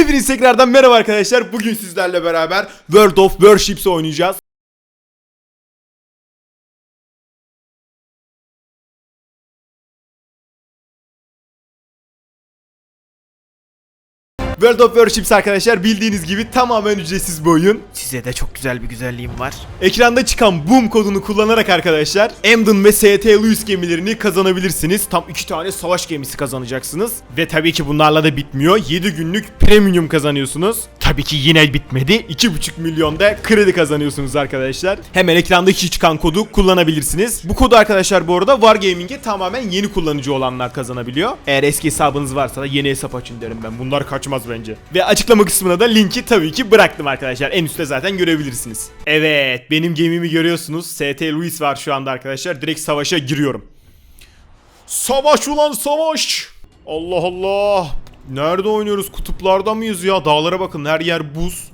Hepiniz tekrardan merhaba arkadaşlar. Bugün sizlerle beraber World of Warships oynayacağız. World of Warships arkadaşlar bildiğiniz gibi tamamen ücretsiz bir oyun. Size de çok güzel bir güzelliğim var. Ekranda çıkan boom kodunu kullanarak arkadaşlar Emden ve ST Lewis gemilerini kazanabilirsiniz. Tam iki tane savaş gemisi kazanacaksınız. Ve tabii ki bunlarla da bitmiyor. 7 günlük premium kazanıyorsunuz. Tabii ki yine bitmedi. 2,5 milyonda kredi kazanıyorsunuz arkadaşlar. Hemen ekrandaki çıkan kodu kullanabilirsiniz. Bu kodu arkadaşlar bu arada Wargaming'e tamamen yeni kullanıcı olanlar kazanabiliyor. Eğer eski hesabınız varsa da yeni hesap açın derim ben. Bunlar kaçmaz bence. Ve açıklama kısmına da linki tabii ki bıraktım arkadaşlar. En üstte zaten görebilirsiniz. Evet benim gemimi görüyorsunuz. ST Louis var şu anda arkadaşlar. Direkt savaşa giriyorum. Savaş ulan savaş. Allah Allah. Nerede oynuyoruz? Kutuplarda mıyız ya? Dağlara bakın her yer buz.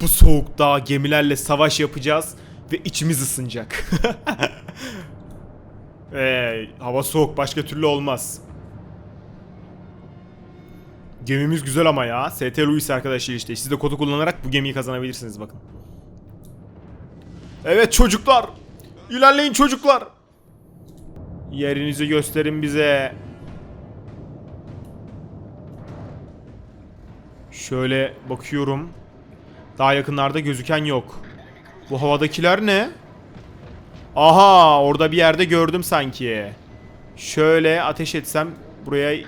Bu soğukta gemilerle savaş yapacağız ve içimiz ısınacak. Ee, hava soğuk başka türlü olmaz. Gemimiz güzel ama ya. ST Louis arkadaşlar işte. Siz de kodu kullanarak bu gemiyi kazanabilirsiniz bakın. Evet çocuklar. İlerleyin çocuklar. Yerinizi gösterin bize. Şöyle bakıyorum. Daha yakınlarda gözüken yok. Bu havadakiler ne? Aha orada bir yerde gördüm sanki. Şöyle ateş etsem buraya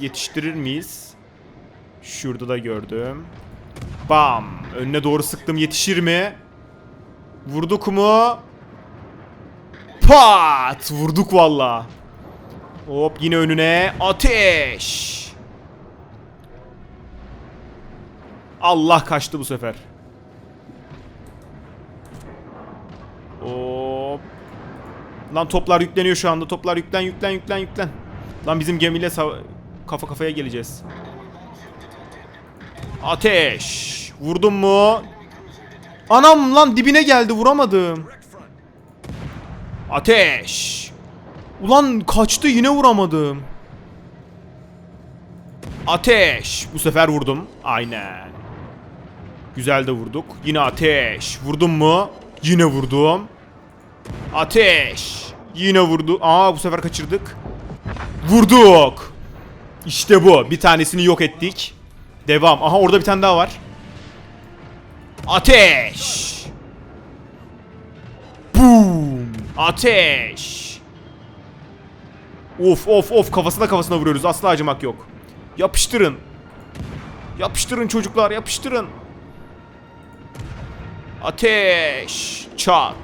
yetiştirir miyiz? Şurada da gördüm. Bam. Önüne doğru sıktım yetişir mi? Vurduk mu? Pat! Vurduk valla. Hop yine önüne ateş. Allah kaçtı bu sefer. Hop. Lan toplar yükleniyor şu anda. Toplar yüklen yüklen yüklen yüklen. Lan bizim gemiyle kafa kafaya geleceğiz. Ateş. Vurdum mu? Anam lan dibine geldi vuramadım. Ateş. Ulan kaçtı yine vuramadım. Ateş. Bu sefer vurdum. Aynen. Güzel de vurduk. Yine ateş. Vurdum mu? Yine vurdum. Ateş. Yine vurdu. Aa bu sefer kaçırdık. Vurduk. İşte bu. Bir tanesini yok ettik. Devam. Aha orada bir tane daha var. Ateş. Boom. Ateş. Of of of kafasına kafasına vuruyoruz. Asla acımak yok. Yapıştırın. Yapıştırın çocuklar yapıştırın. Ateş. Çat.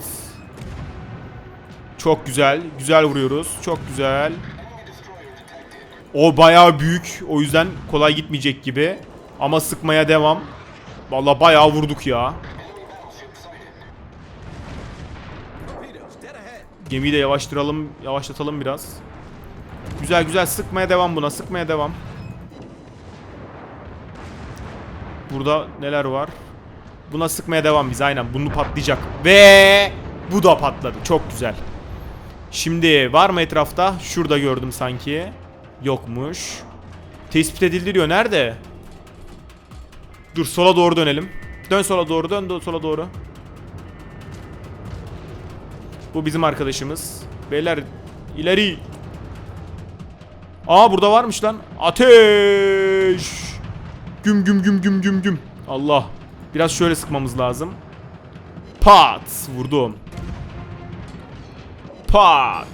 Çok güzel. Güzel vuruyoruz. Çok güzel. O bayağı büyük. O yüzden kolay gitmeyecek gibi. Ama sıkmaya devam. Vallahi bayağı vurduk ya. Gemiyi de yavaştıralım, yavaşlatalım biraz. Güzel güzel sıkmaya devam buna. Sıkmaya devam. Burada neler var? Buna sıkmaya devam biz aynen. Bunu patlayacak. Ve bu da patladı. Çok güzel. Şimdi var mı etrafta? Şurada gördüm sanki. Yokmuş. Tespit edildi diyor. Nerede? Dur sola doğru dönelim. Dön sola doğru dön, dön sola doğru. Bu bizim arkadaşımız. Beyler ileri. Aa burada varmış lan. Ateş. Güm güm güm güm güm güm. Allah. Biraz şöyle sıkmamız lazım. Pat. Vurdum. Pat.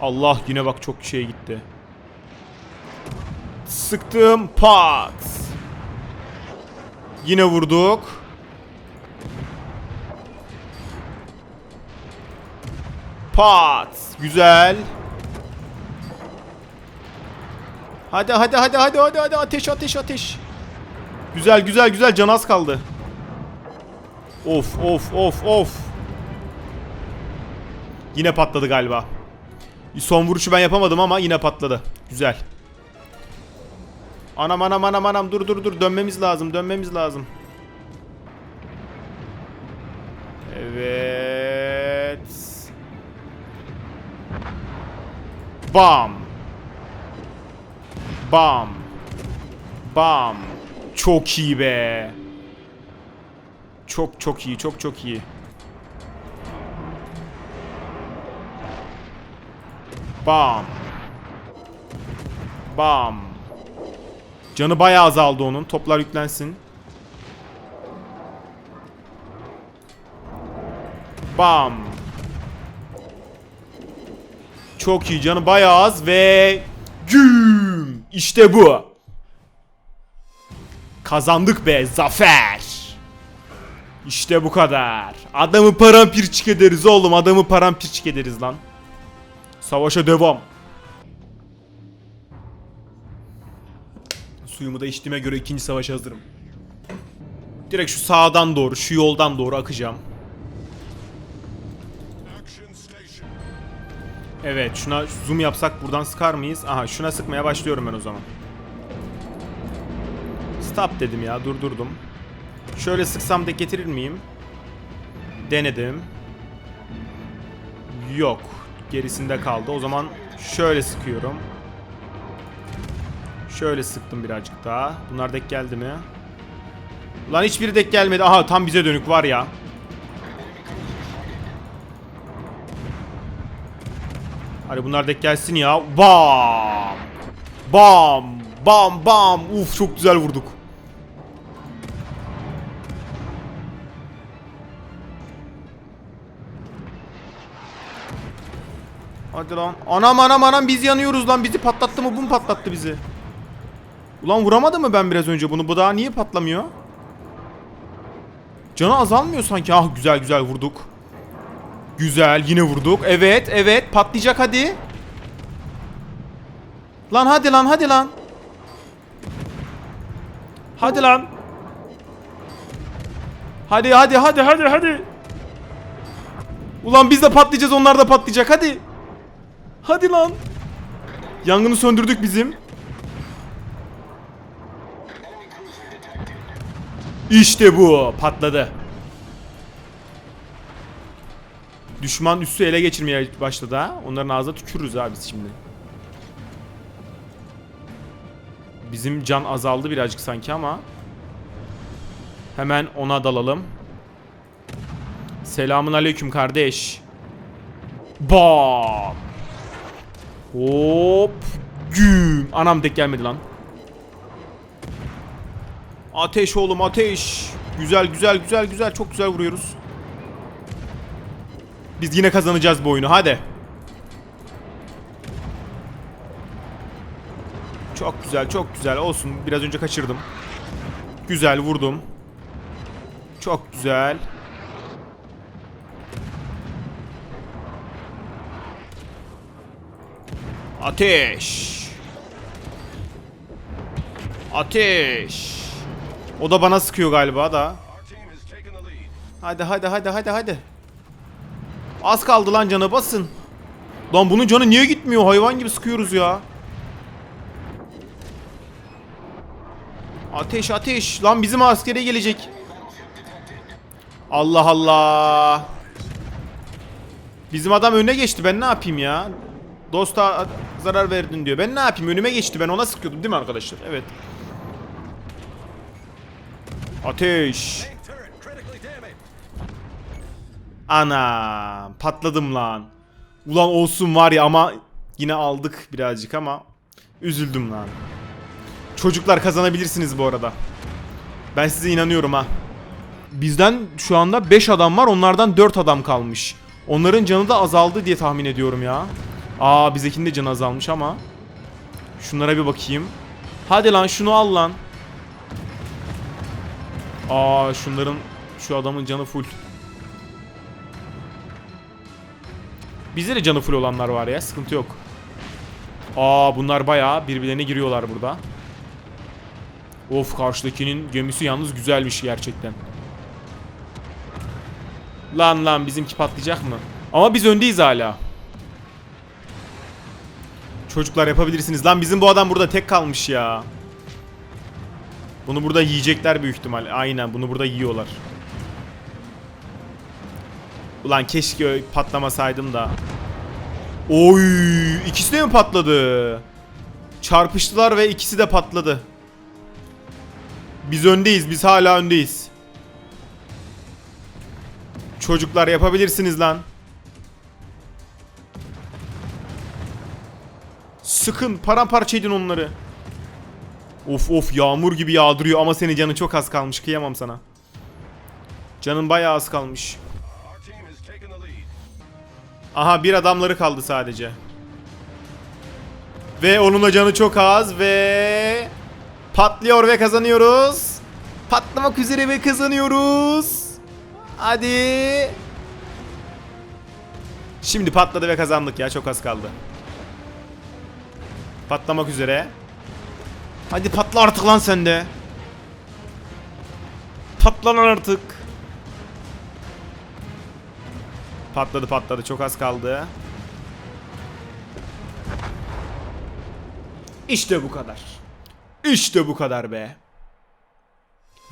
Allah yine bak çok şey gitti. Sıktım. Pat. Yine vurduk. Pat. Güzel. Hadi hadi hadi hadi hadi hadi ateş ateş ateş. Güzel güzel güzel can az kaldı. Of of of of. Yine patladı galiba. Son vuruşu ben yapamadım ama yine patladı. Güzel. Anam anam anam anam dur dur dur dönmemiz lazım dönmemiz lazım. Evet. Bam. Bam. Bam. Çok iyi be. Çok çok iyi, çok çok iyi. Bam. Bam. Canı bayağı azaldı onun. Toplar yüklensin. Bam. Çok iyi canı bayağı az ve güm. İşte bu. Kazandık be zafer. İşte bu kadar. Adamı parampirçik ederiz oğlum. Adamı parampirçik ederiz lan. Savaşa devam. Suyumu da içtiğime göre ikinci savaşa hazırım. Direkt şu sağdan doğru, şu yoldan doğru akacağım. Evet, şuna zoom yapsak buradan sıkar mıyız? Aha, şuna sıkmaya başlıyorum ben o zaman. Stop dedim ya, durdurdum. Şöyle sıksam da getirir miyim? Denedim. Yok. Gerisinde kaldı. O zaman şöyle sıkıyorum. Şöyle sıktım birazcık daha. Bunlar dek geldi mi? Lan hiçbiri dek gelmedi. Aha tam bize dönük var ya. Hadi bunlar dek gelsin ya. Bam! Bam! Bam bam! Uf çok güzel vurduk. Hadi lan. Anam anam anam biz yanıyoruz lan. Bizi patlattı mı? Bu mu patlattı bizi? Ulan vuramadı mı ben biraz önce bunu? Bu daha niye patlamıyor? Canı azalmıyor sanki. Ah güzel güzel vurduk. Güzel yine vurduk. Evet evet patlayacak hadi. Lan hadi lan hadi lan. Hadi lan. Hadi hadi hadi hadi hadi. Ulan biz de patlayacağız onlar da patlayacak hadi. Hadi lan. Yangını söndürdük bizim. İşte bu. Patladı. Düşman üssü ele geçirmeye başladı ha. Onların ağzına tükürürüz abi şimdi. Bizim can azaldı birazcık sanki ama. Hemen ona dalalım. Selamun aleyküm kardeş. Bam. Hop. Güm. Anam dek gelmedi lan. Ateş oğlum ateş. Güzel güzel güzel güzel çok güzel vuruyoruz. Biz yine kazanacağız bu oyunu hadi. Çok güzel çok güzel olsun biraz önce kaçırdım. Güzel vurdum. Çok güzel. Ateş. Ateş. O da bana sıkıyor galiba da. Hadi hadi hadi hadi hadi. Az kaldı lan canı basın. Lan bunun canı niye gitmiyor? Hayvan gibi sıkıyoruz ya. Ateş ateş. Lan bizim askere gelecek. Allah Allah. Bizim adam önüne geçti. Ben ne yapayım ya? Dosta zarar verdin diyor. Ben ne yapayım? Önüme geçti. Ben ona sıkıyordum değil mi arkadaşlar? Evet. Ateş. Ana patladım lan. Ulan olsun var ya ama yine aldık birazcık ama üzüldüm lan. Çocuklar kazanabilirsiniz bu arada. Ben size inanıyorum ha. Bizden şu anda 5 adam var onlardan 4 adam kalmış. Onların canı da azaldı diye tahmin ediyorum ya. Aa bizekinin de canı azalmış ama. Şunlara bir bakayım. Hadi lan şunu al lan. Aa şunların şu adamın canı full. Bizde de canı full olanlar var ya sıkıntı yok. Aa bunlar bayağı birbirlerine giriyorlar burada. Of karşıdakinin gemisi yalnız güzelmiş gerçekten. Lan lan bizimki patlayacak mı? Ama biz öndeyiz hala. Çocuklar yapabilirsiniz. Lan bizim bu adam burada tek kalmış ya. Bunu burada yiyecekler büyük ihtimal. Aynen bunu burada yiyorlar. Ulan keşke patlamasaydım da. Oy, ikisi de mi patladı? Çarpıştılar ve ikisi de patladı. Biz öndeyiz. Biz hala öndeyiz. Çocuklar yapabilirsiniz lan. Sıkın paramparça edin onları. Of of yağmur gibi yağdırıyor ama senin canın çok az kalmış kıyamam sana. Canın bayağı az kalmış. Aha bir adamları kaldı sadece. Ve onun da canı çok az ve patlıyor ve kazanıyoruz. Patlamak üzere ve kazanıyoruz. Hadi. Şimdi patladı ve kazandık ya çok az kaldı. Patlamak üzere. Hadi patla artık lan sen de. Patla lan artık. Patladı patladı çok az kaldı. İşte bu kadar. İşte bu kadar be.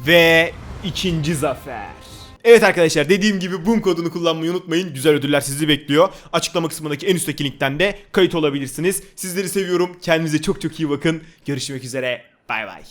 Ve ikinci zafer. Evet arkadaşlar dediğim gibi boom kodunu kullanmayı unutmayın. Güzel ödüller sizi bekliyor. Açıklama kısmındaki en üstteki linkten de kayıt olabilirsiniz. Sizleri seviyorum. Kendinize çok çok iyi bakın. Görüşmek üzere. Bay bay.